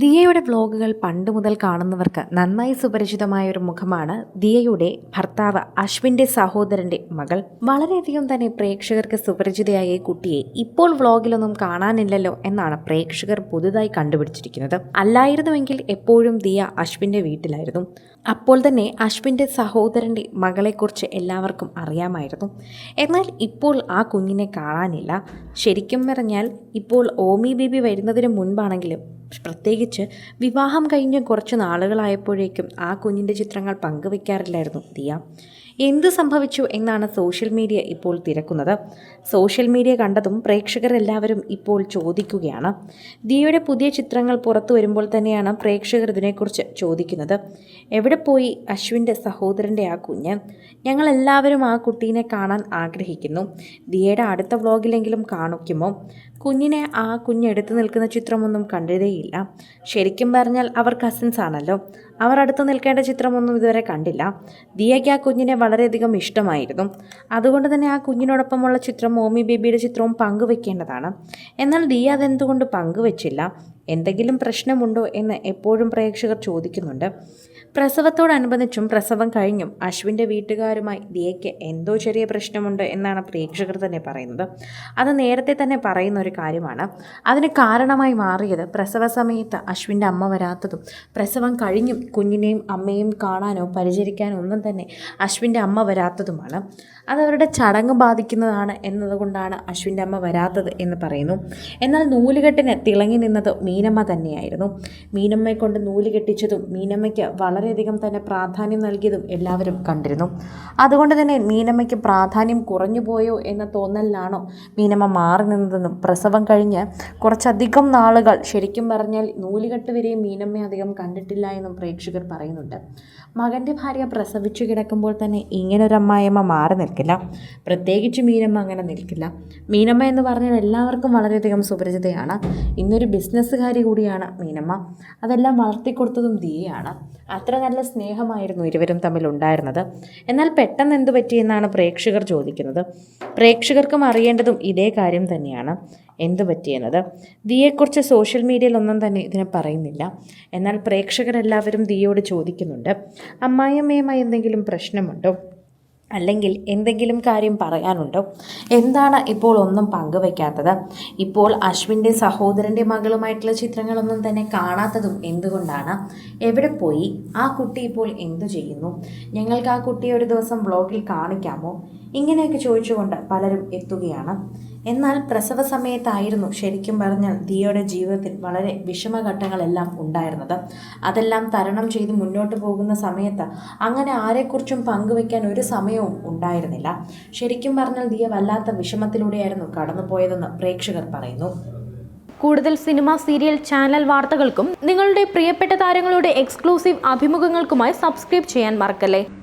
ദിയയുടെ വ്ലോഗുകൾ പണ്ട് മുതൽ കാണുന്നവർക്ക് നന്നായി സുപരിചിതമായ ഒരു മുഖമാണ് ദിയയുടെ ഭർത്താവ് അശ്വിന്റെ സഹോദരന്റെ മകൾ. വളരെയധികം തന്നെ പ്രേക്ഷകർക്ക് സുപരിചിതയായ ഈ കുട്ടിയെ ഇപ്പോൾ വ്ലോഗിലൊന്നും കാണാനില്ലല്ലോ എന്നാണ് പ്രേക്ഷകർ പുതുതായി കണ്ടുപിടിച്ചിരിക്കുന്നത്. അല്ലായിരുന്നുവെങ്കിൽ എപ്പോഴും ദിയ അശ്വിന്റെ വീട്ടിലായിരുന്നു. അപ്പോൾ തന്നെ അശ്വിന്റെ സഹോദരന്റെ മകളെക്കുറിച്ച് എല്ലാവർക്കും അറിയാമായിരുന്നു. എന്നാൽ ഇപ്പോൾ ആ കുഞ്ഞിനെ കാണാനില്ല. ശരിക്കും പറഞ്ഞാൽ ഇപ്പോൾ ഓമി ബേബി വരുന്നതിന് മുൻപാണെങ്കിലും പ്രത്യേകിച്ച് വിവാഹം കഴിഞ്ഞ് കുറച്ച് നാളുകളായപ്പോഴേക്കും ആ കുഞ്ഞിന്റെ ചിത്രങ്ങൾ പങ്കുവെക്കാറില്ലായിരുന്നു ദിയ. എന്ത് സംഭവിച്ചു എന്നാണ് സോഷ്യൽ മീഡിയ ഇപ്പോൾ തിരക്കുന്നത്. സോഷ്യൽ മീഡിയ കണ്ടതും പ്രേക്ഷകരെല്ലാവരും ഇപ്പോൾ ചോദിക്കുകയാണ്. ദിയയുടെ പുതിയ ചിത്രങ്ങൾ പുറത്തു വരുമ്പോൾ തന്നെയാണ് പ്രേക്ഷകർ ഇതിനെക്കുറിച്ച് ചോദിക്കുന്നത്. എവിടെ പോയി അശ്വിന്റെ സഹോദരന്റെ ആ കുഞ്ഞ്? ഞങ്ങളെല്ലാവരും ആ കുട്ടീനെ കാണാൻ ആഗ്രഹിക്കുന്നു. ദിയയുടെ അടുത്ത വ്ളോഗിലെങ്കിലും കാണിക്കുമോ കുഞ്ഞിനെ ആ കുഞ്ഞ് എടുത്തു നിൽക്കുന്ന ചിത്രമൊന്നും കണ്ടതേയില്ല. ശരിക്കും പറഞ്ഞാൽ അവർ കസിൻസ് ആണല്ലോ. അവർ അടുത്ത് നിൽക്കേണ്ട ചിത്രമൊന്നും ഇതുവരെ കണ്ടില്ല. ദിയയ്ക്ക് ആ കുഞ്ഞിനെ വളരെയധികം ഇഷ്ടമായിരുന്നു. അതുകൊണ്ട് തന്നെ ആ കുഞ്ഞിനോടൊപ്പമുള്ള ചിത്രം ഓമി ബേബിയുടെ ചിത്രവും പങ്കുവെക്കേണ്ടതാണ്. എന്നാൽ ദിയ അതെന്തുകൊണ്ട് പങ്കുവെച്ചില്ല? എന്തെങ്കിലും പ്രശ്നമുണ്ടോ എന്ന് എപ്പോഴും പ്രേക്ഷകർ ചോദിക്കുന്നുണ്ട്. പ്രസവത്തോടനുബന്ധിച്ചും പ്രസവം കഴിഞ്ഞും അശ്വിന്റെ വീട്ടുകാരുമായി ദിയയ്ക്ക് എന്തോ ചെറിയ പ്രശ്നമുണ്ട് എന്നാണ് പ്രേക്ഷകർ തന്നെ പറയുന്നത്. അത് നേരത്തെ തന്നെ പറയുന്ന ഒരു കാര്യമാണ്. അതിന് കാരണമായി മാറിയത് പ്രസവ സമയത്ത് അശ്വിന്റെ അമ്മ വരാത്തതും പ്രസവം കഴിഞ്ഞും കുഞ്ഞിനെയും അമ്മയും കാണാനോ പരിചരിക്കാനോ ഒന്നും തന്നെ അശ്വിന്റെ അമ്മ വരാത്തതുമാണ്. അതവരുടെ ചടങ്ങ് ബാധിക്കുന്നതാണ് എന്നതുകൊണ്ടാണ് അശ്വിന്റെ അമ്മ വരാത്തത് എന്ന് പറയുന്നു. എന്നാൽ നൂലുകെട്ടിന് തിളങ്ങി നിന്നത് മീനമ്മ തന്നെയായിരുന്നു. മീനമ്മയെ കൊണ്ട് നൂൽ കെട്ടിച്ചതും മീനമ്മയ്ക്ക് വളരെയധികം തന്നെ പ്രാധാന്യം നൽകിയതും എല്ലാവരും കണ്ടിരുന്നു. അതുകൊണ്ട് തന്നെ മീനമ്മയ്ക്ക് പ്രാധാന്യം കുറഞ്ഞു പോയോ എന്ന തോന്നലിലാണോ മീനമ്മ മാറി നിന്നതെന്നും പ്രസവം കഴിഞ്ഞ് കുറച്ചധികം നാളുകൾ ശരിക്കും പറഞ്ഞാൽ നൂലുകെട്ട് വരെയും മീനമ്മയെ അധികം കണ്ടിട്ടില്ല എന്നും പ്രേക്ഷകർ പറയുന്നുണ്ട്. മകന്റെ ഭാര്യ പ്രസവിച്ചു കിടക്കുമ്പോൾ തന്നെ ഇങ്ങനൊരു അമ്മായിയമ്മ മാറി നിൽക്കില്ല. പ്രത്യേകിച്ച് മീനമ്മ അങ്ങനെ നിൽക്കില്ല. മീനമ്മ എന്ന് പറഞ്ഞാൽ എല്ലാവർക്കും വളരെയധികം സുപരിചിതയാണ്. ഇന്നൊരു ബിസിനസ്സുകാരി കൂടിയാണ് മീനമ്മ. അതെല്ലാം വളർത്തിക്കൊടുത്തതും ദിയയാണ്. അത്ര നല്ല സ്നേഹമായിരുന്നു ഇരുവരും തമ്മിൽ ഉണ്ടായിരുന്നത്. എന്നാൽ പെട്ടെന്ന് എന്തു പറ്റിയെന്നാണ് പ്രേക്ഷകർ ചോദിക്കുന്നത്. പ്രേക്ഷകർക്കും അറിയേണ്ടതും ഇതേ കാര്യം തന്നെയാണ്. എന്തു പറ്റിയെന്നത് ദിയെക്കുറിച്ച് സോഷ്യൽ മീഡിയയിൽ ഒന്നും തന്നെ ഇതിനെ പറയുന്നില്ല. എന്നാൽ പ്രേക്ഷകരെല്ലാവരും ദിയോട് ചോദിക്കുന്നുണ്ട്. അമ്മായിയമ്മയുമായി എന്തെങ്കിലും പ്രശ്നമുണ്ടോ? അല്ലെങ്കിൽ എന്തെങ്കിലും കാര്യം പറയാനുണ്ടോ? എന്താണ് ഇപ്പോൾ ഒന്നും പങ്കുവയ്ക്കാത്തത് ഇപ്പോൾ അശ്വിന്റെ സഹോദരന്റെ മകളുമായിട്ടുള്ള ചിത്രങ്ങളൊന്നും തന്നെ കാണാത്തതും എന്തുകൊണ്ടാണ്? എവിടെ പോയി? ആ കുട്ടി ഇപ്പോൾ എന്തു ചെയ്യുന്നു? ഞങ്ങൾക്ക് ആ കുട്ടിയെ ഒരു ദിവസം വ്ളോഗിൽ കാണിക്കാമോ? ഇങ്ങനെയൊക്കെ ചോദിച്ചുകൊണ്ട് പലരും എത്തുകയാണ്. എന്നാൽ പ്രസവ സമയത്തായിരുന്നു ശരിക്കും പറഞ്ഞാൽ ദിയയുടെ ജീവിതത്തിൽ വളരെ വിഷമഘട്ടങ്ങളെല്ലാം ഉണ്ടായിരുന്നത്. അതെല്ലാം തരണം ചെയ്ത് മുന്നോട്ട് പോകുന്ന സമയത്ത് അങ്ങനെ ആരെക്കുറിച്ചും പങ്കുവെക്കാൻ ഒരു സമയവും ഉണ്ടായിരുന്നില്ല. ശരിക്കും പറഞ്ഞാൽ ദിയ വല്ലാത്ത വിഷമത്തിലൂടെയായിരുന്നു കടന്നുപോയതെന്ന് പ്രേക്ഷകർ പറയുന്നു. കൂടുതൽ സിനിമ സീരിയൽ ചാനൽ വാർത്തകൾക്കും നിങ്ങളുടെ പ്രിയപ്പെട്ട താരങ്ങളുടെ എക്സ്ക്ലൂസീവ് അഭിമുഖങ്ങൾക്കുമായി സബ്സ്ക്രൈബ് ചെയ്യാൻ മറക്കല്ലേ?